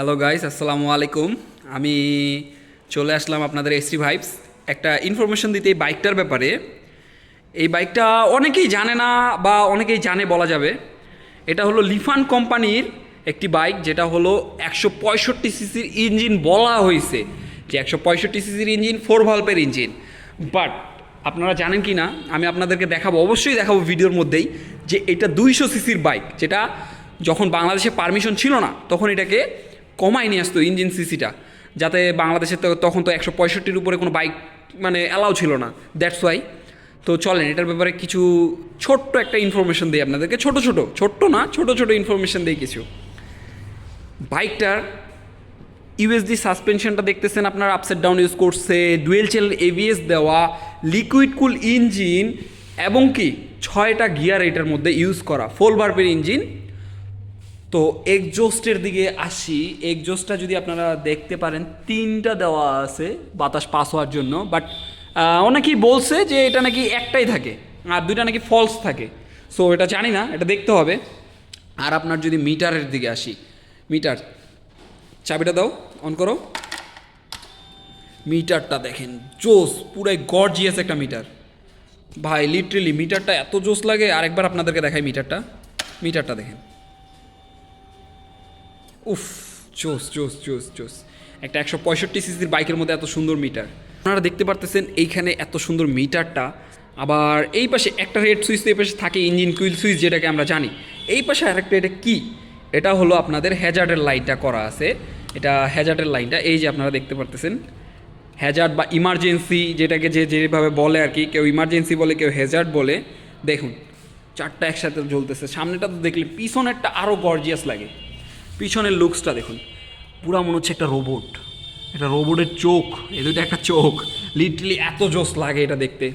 Hello guys আসসালামু আলাইকুম আমি চলে আসলাম আপনাদের এসটি ভাইবস একটা ইনফরমেশন দিতে এই বাইকটার ব্যাপারে। এই বাইকটা অনেকেই জানে না বা অনেকেই জানে বলা যাবে। এটা হলো লিফান কোম্পানির একটি বাইক যেটা হলো একশো পঁয়ষট্টি সিসির ইঞ্জিন বলা হয়েছে। যে একশো পঁয়ষট্টি সিসির ইঞ্জিন ফোর ভাল্পের ইঞ্জিন বাট আপনারা জানেন কি না? আমি আপনাদেরকে দেখাবো, অবশ্যই দেখাবো ভিডিওর মধ্যেই, যে এটা দুইশো সিসির বাইক যেটা যখন বাংলাদেশে পারমিশন ছিল না, তখন এটাকে কমায় নিয়ে আসতো ইঞ্জিন সিসিটা, যাতে বাংলাদেশে তো তখন তো একশো পঁয়ষট্টির উপরে কোনো বাইক মানে অ্যালাউ ছিল না, দ্যাটস ওয়াই। তো চলেন, এটার ব্যাপারে কিছু ছোট্ট একটা ইনফরমেশন দিই আপনাদেরকে, ছোট ছোট, ছোট্ট না, ছোট ছোট ইনফরমেশন দিই কিছু। বাইকটার ইউএসডি সাসপেনশনটা দেখতেছেন আপনার আপসেট ডাউন ইউজ করছে ডুয়েল চ্যানেল এবিএস দেওয়া লিকুইড কুল ইঞ্জিন এবং কি, ছয়টা গিয়ার এটার মধ্যে ইউজ করা ফোল বার্পের ইঞ্জিন তো এগজোস্টের দিকে আসি। এগজোস্টটা যদি আপনারা দেখতে পারেন, তিনটা দেওয়া আছে বাতাস পাস হওয়ার জন্য। বাট অনেকেই বলছে যে এটা নাকি একটাই থাকে, আর দুইটা নাকি ফলস থাকে। সো এটা জানি না, এটা দেখতে হবে। আর আপনার যদি মিটারের দিকে আসি, মিটার, চাবিটা দাও অন করো। মিটারটা দেখেন, জোস, পুরাই গর্জিয়াস একটা মিটার। ভাই লিটারেলি মিটারটা এত জোস লাগে, আরেকবার আপনাদেরকে দেখাই মিটারটা। মিটারটা দেখেন। উফ, জোস জোস জোস জোস। একটা একশো পঁয়ষট্টি সিসির বাইকের মধ্যে এত সুন্দর মিটার। আপনারা দেখতে পারতেছেন এইখানে এত সুন্দর মিটারটা। আবার এই পাশে একটা রেড সুইচ, এই পাশে থাকে ইঞ্জিন কুইল সুইচ, যেটাকে আমরা জানি। এই পাশে আরেকটা, এটা কী? এটা হলো আপনাদের হ্যাজার্ডের লাইটটা করা আছে। এটা হ্যাজার্ডের লাইনটা, এই যে আপনারা দেখতে পারতেছেন। হ্যাজার্ড বা ইমার্জেন্সি, যেটাকে যে যেভাবে বলে আর কি, কেউ ইমার্জেন্সি বলে, কেউ হ্যাজার্ড বলে। দেখুন, চারটা একসাথে জ্বলতেছে। সামনেটা তো দেখলে পিছনেরটা আরও গর্জিয়াস লাগে। পিছনের লুকসটা দেখুন। পুরা মনে হচ্ছে একটা রোবট এটা রোবটের চোখ এ দুটো একটা চোখ। লিটারলি এত জোস লাগে এটা দেখতে।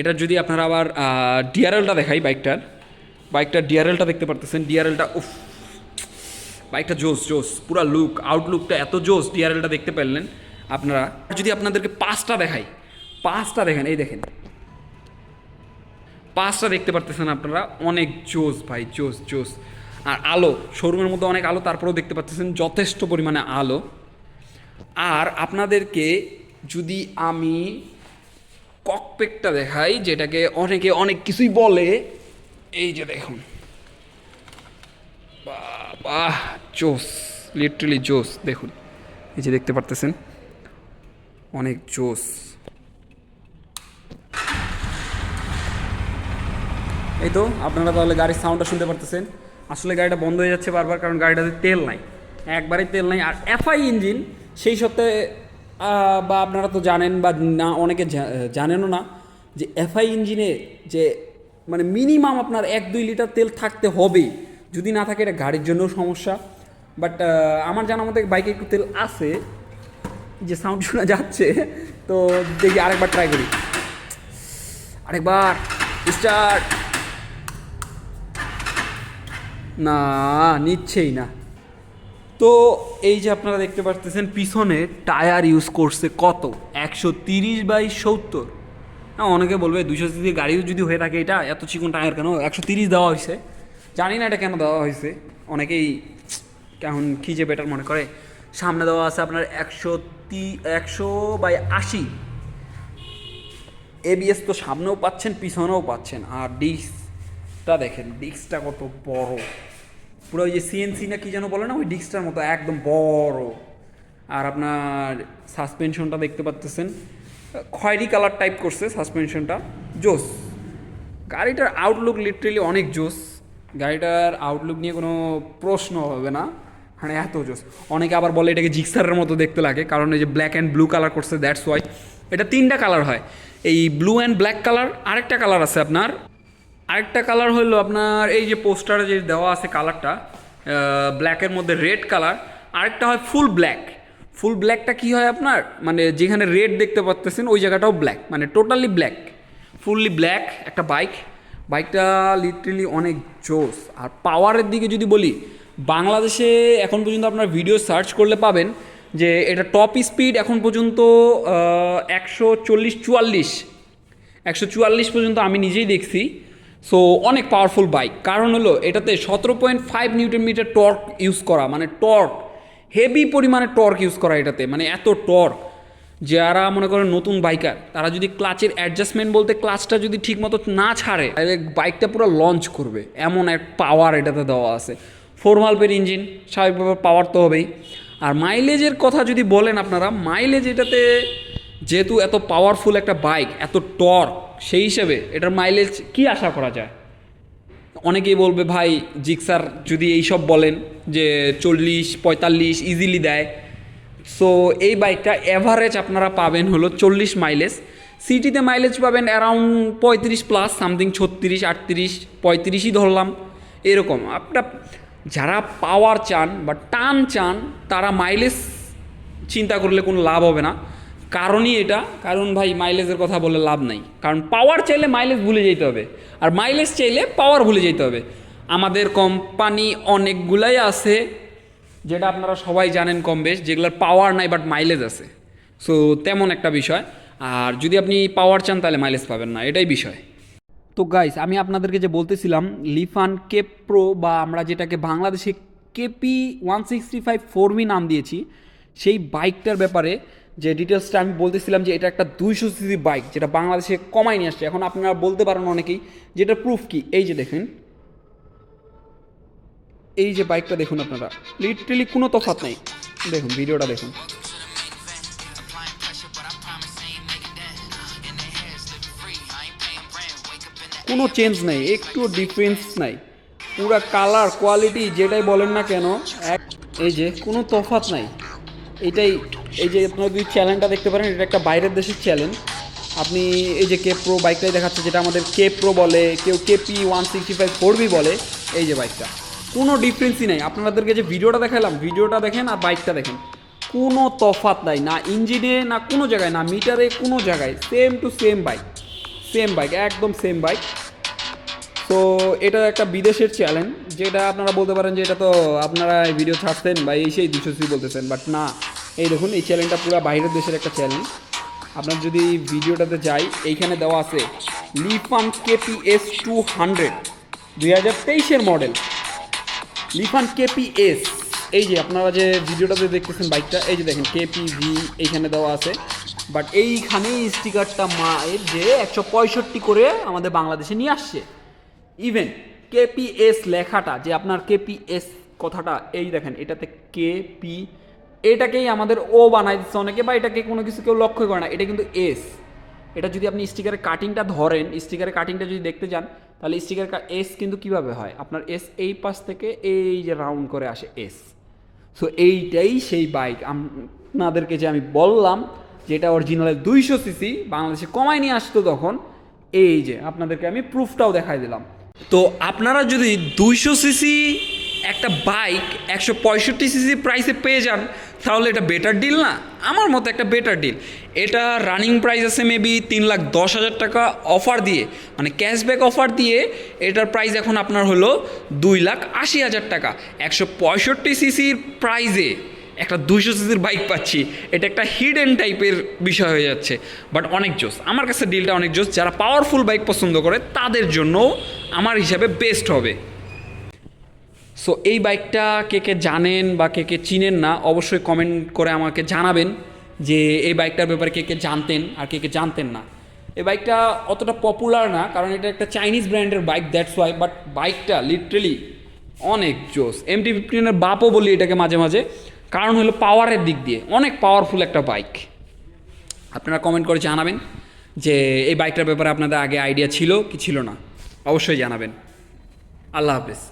এটার যদি আপনারা আবার ডিআরএলটা দেখাই বাইকটার বাইকটার ডিআরএলটা দেখতে পারতেছেন। ডিআরএলটা উফ বাইকটা জোস জোস পুরা লুক আউটলুকটা এত জোস ডিআরএলটা দেখতে পারলেন আপনারা। যদি আপনাদেরকে পাঁচটা দেখাই, পাঁচটা দেখেন, এই দেখেন। পাঁচটা দেখতে পারতেছেন আপনারা। অনেক জোস ভাই জোস জোস আর আলো শোরুমের মধ্যে অনেক আলো, তারপরেও দেখতে পাচ্ছেন যথেষ্ট পরিমাণে আলো। আর আপনাদেরকে যদি আমি ককপেকটা দেখাই, যেটাকে অনেকে অনেক কিছুই বলে, এই যে দেখুন। বাহ জোস লিটারেলি জোস, দেখুন। এই যে দেখতে পারতেছেন? অনেক জোস। এই তো, আপনারা তাহলে গাড়ির সাউন্ডটা শুনতে পারতেছেন। আসলে গাড়িটা বন্ধ হয়ে যাচ্ছে বারবার, কারণ গাড়িটাতে তেল নাই। একবারেই তেল নাই। আর এফআই ইঞ্জিন সেই সত্ত্বে বা আপনারা তো জানেন বা না, অনেকে জানেনও না যে এফআই ইঞ্জিনে যে মানে মিনিমাম আপনার এক দুই লিটার তেল থাকতে হবেই। যদি না থাকে এটা গাড়ির জন্যও সমস্যা। বাট আমার জানা মতে বাইকে একটু তেল আছে। যে সাউন্ড শোনা যাচ্ছে, তো দেখি আরেকবার ট্রাই করি। আরেকবার স্টার্ট না, নিচ্ছেই না। তো এই যে আপনারা দেখতে পাচ্ছেন পিছনে টায়ার ইউজ করছে কত? একশো তিরিশ বাই সত্তর। হ্যাঁ অনেকে বলবে দুশো সিসি গাড়িও যদি হয়ে থাকে এটা, এত চিকন টায়ার কেন? একশো তিরিশ দেওয়া হয়েছে। জানি না এটা কেন দেওয়া হয়েছে। অনেকেই কেমন কী যে বেটার মনে করে। সামনে দেওয়া আছে আপনার একশো তি, একশো বাই আশি। এবিএস তো সামনেও পাচ্ছেন, পিছনেও পাচ্ছেন। আর ডিস্কটা দেখেন, ডিস্কটা কত বড়। পুরো ওই যে সিএনসি না কি যেন বলে না, ওই ডিস্কটার মতো একদম বড়। আর আপনার সাসপেনশনটা দেখতে পাচ্তেছেন। খয়েরি কালার টাইপ করছে সাসপেনশনটা। জোস। গাড়িটার আউটলুক লিটারেলি অনেক জোস। গাড়িটার আউটলুক নিয়ে কোনো প্রশ্ন হবে না। মানে এত জোস। অনেকে আবার বলে এটাকে জিক্সারের মতো দেখতে লাগে, কারণ এই যে ব্ল্যাক অ্যান্ড ব্লু কালার করছে দ্যাটস ওয়াই এটা তিনটা কালার হয়। এই ব্লু অ্যান্ড ব্ল্যাক কালার আরেকটা কালার আছে আপনার। আরেকটা কালার হলো আপনার এই যে পোস্টারে যে দেওয়া আছে কালারটা ব্ল্যাকের মধ্যে রেড কালার আরেকটা হয় ফুল ব্ল্যাক ফুল ব্ল্যাকটা কি হয় আপনার? মানে যেখানে রেড দেখতে পাচ্তেছেন ওই জায়গাটাও ব্ল্যাক মানে টোটালি ব্ল্যাক ফুললি ব্ল্যাক একটা বাইক বাইকটা লিটারেলি অনেক জোস। আর পাওয়ারের দিকে যদি বলি, বাংলাদেশে এখন পর্যন্ত আপনার ভিডিও সার্চ করলে পাবেন যে এটা টপ স্পিড এখন পর্যন্ত একশো চল্লিশ চুয়াল্লিশ। একশো চুয়াল্লিশ পর্যন্ত আমি নিজেই দেখছি। সো অনেক পাওয়ারফুল বাইক কারণ হলো, এটাতে সতেরো point five newton metre torque use করা মানে টর্ক হেভি পরিমাণে টর্ক ইউজ করা এটাতে মানে এত টর্ক যারা মনে করেন নতুন বাইকার তারা যদি ক্লাচের অ্যাডজাস্টমেন্ট বলতে ক্লাচটা যদি ঠিকমতো না ছাড়ে, তাহলে বাইকটা পুরো লঞ্চ করবে। এমন এক পাওয়ার এটাতে দেওয়া আছে। ফোর মাল্পের ইঞ্জিন স্বাভাবিকভাবে পাওয়ার তো হবেই। আর মাইলেজের কথা যদি বলেন আপনারা মাইলেজ এটাতে যেহেতু এত পাওয়ারফুল একটা বাইক এত টর্ক সেই হিসেবে এটার মাইলেজ কি আশা করা যায়? অনেকেই বলবে, ভাই, জিক্সার যদি এইসব বলেন যে চল্লিশ, পঁয়তাল্লিশ ইজিলি দেয়। সো এই বাইকটা এভারেজ আপনারা পাবেন হলো চল্লিশ মাইলেজ সিটিতে মাইলেজ পাবেন অ্যারাউন্ড পঁয়ত্রিশ প্লাস সামথিং ছত্রিশ, আটত্রিশ, পঁয়ত্রিশই ধরলাম। এরকম। আপনার যারা পাওয়ার চান বা টান চান, তারা মাইলেজ চিন্তা করলে কোনো লাভ হবে না। কারণই এটা। কারণ ভাই মাইলেজের কথা বলে লাভ নাই। কারণ পাওয়ার চাইলে মাইলেজ ভুলে যেতে হবে। আর মাইলেজ চাইলে পাওয়ার ভুলে যেতে হবে। আমাদের কোম্পানি অনেকগুলাই আছে, যেটা আপনারা সবাই জানেন কম বেশ, যেগুলোর পাওয়ার নাই বাট মাইলেজ আছে। সো তেমন একটা বিষয়। আর যদি আপনি পাওয়ার চান, তাহলে মাইলেজ পাবেন না। এটাই বিষয়। তো গাইস আমি আপনাদেরকে যে বলতেছিলাম, লিফান কেপ প্রো বা আমরা যেটাকে বাংলাদেশে KP one sixty five four নাম দিয়েছি, সেই বাইকটার ব্যাপারে যে ডিটেলসটা আমি বলতেছিলাম যে এটা একটা দুইশো সিসি বাইক যেটা বাংলাদেশে কমাই নিয়ে আসছে। এখন আপনারা বলতে পারেন অনেকেই যেটা প্রুফ কি? এই যে দেখেন। এই যে বাইকটা দেখুন আপনারা। লিটারেলি কোনো তফাৎ নেই। দেখুন, ভিডিওটা দেখুন। কোনো চেঞ্জ নাই, একটু ডিফারেন্স নাই। পুরো কালার কোয়ালিটি যেটাই বলেন না কেন, এক এই যে কোনো তফাৎ নাই। এটাই এই যে আপনারা যদি চ্যানেলটা দেখতে পারেন, এটা একটা বাইরের দেশের চ্যানেল আপনি এই যে কে প্রো বাইকটাই দেখাচ্ছে, যেটা আমাদের কে প্রো বলে, কেউ KP one sixty five four B বলে, এই যে বাইকটা কোনো ডিফারেন্সই নাই। আপনাদেরকে যে ভিডিওটা দেখালাম, ভিডিওটা দেখেন আর বাইকটা দেখেন। কোনো তফাৎ নাই, না ইঞ্জিনে না কোনো জায়গায়, না মিটারে কোনো জায়গায়। Same to same bike same bike একদম সেম বাইক তো এটা একটা বিদেশের চ্যালেঞ্জ যেটা আপনারা বলতে পারেন যে এটা তো আপনারা ভিডিও ছাড়ছেন বা এই সেই দুশো সি বলতেছেন বাট না। এই দেখুন, এই চ্যানেলটা পুরো বাইরের দেশের একটা চ্যালেঞ্জ আপনার যদি ভিডিওটাতে যাই, এইখানে দেওয়া আছে, Lifan KP S two hundred দুই হাজার তেইশের মডেল লিফান কেপি এস এই যে আপনারা যে ভিডিওটাতে দেখতেছেন বাইকটা এই যে দেখেন কেপি ভি এইখানে দেওয়া আছে। বাট এইখানেই স্টিকারটা মায়ের যে একশো পঁয়ষট্টি করে আমাদের বাংলাদেশে নিয়ে আসছে। ইভেন কেপিএস লেখাটা, যে আপনার কেপিএস কথাটা, এই দেখেন, এটাতে কেপি এটাকেই আমাদের ও বানাই দিচ্ছে অনেকে বা এটাকে কোনো কিছু কেউ লক্ষ্য করে না। এটা কিন্তু এস এটা যদি আপনি স্টিকারের কাটিংটা ধরেন স্টিকারের কাটিংটা যদি দেখতে যান, তাহলে স্টিকার এস কিন্তু কীভাবে হয়? আপনার এস এই পাশ থেকে এই যে রাউন্ড করে আসে এস সো এইটাই সেই বাইক আপনাদেরকে যে আমি বললাম, যেটা অরিজিনালের দুইশো সিসি বাংলাদেশে কমায় নিয়ে আসতো তখন, এই যে আপনাদেরকে আমি প্রুফটাও দেখাই দিলাম। তো, আপনারা যদি দুইশো সিসি একটা বাইক একশো পঁয়ষট্টি সিসি প্রাইসে পেয়ে যান তাহলে এটা বেটার ডিল না? আমার মতো একটা বেটার ডিল এটা রানিং প্রাইস আছে মেবি তিন লাখ দশ হাজার টাকা অফার দিয়ে। মানে ক্যাশব্যাক অফার দিয়ে এটার প্রাইস এখন আপনার হলো দুই লাখ আশি হাজার টাকা। একশো পঁয়ষট্টি সিসির প্রাইজে একটা দুইশো সিসির বাইক পাচ্ছি। এটা একটা হিডেন টাইপের বিষয় হয়ে যাচ্ছে। বাট অনেক জোস। আমার কাছে ডিলটা অনেক জোস। যারা পাওয়ারফুল বাইক পছন্দ করে, তাদের জন্য আমার হিসাবে বেস্ট হবে। সো এই বাইকটা কে কে জানেন বা কে কে চিনেন না, অবশ্যই কমেন্ট করে আমাকে জানাবেন যে এই বাইকটার ব্যাপারে কে কে জানতেন আর কে কে জানতেন না। এই বাইকটা অতটা পপুলার না, কারণ এটা একটা চাইনিজ ব্র্যান্ডের বাইক দ্যাটস ওয়াই বাট বাইকটা লিটারেলি অনেক জোস। এমটি ফিফটিনের বাপও বলি এটাকে মাঝে মাঝে। কারণ হলো পাওয়ারের দিক দিয়ে, অনেক পাওয়ারফুল একটা বাইক আপনারা কমেন্ট করে জানাবেন যে এই বাইকটার ব্যাপারে আপনাদের আগে আইডিয়া ছিল কি ছিল না। অবশ্যই জানাবেন। আল্লাহ হাফেজ।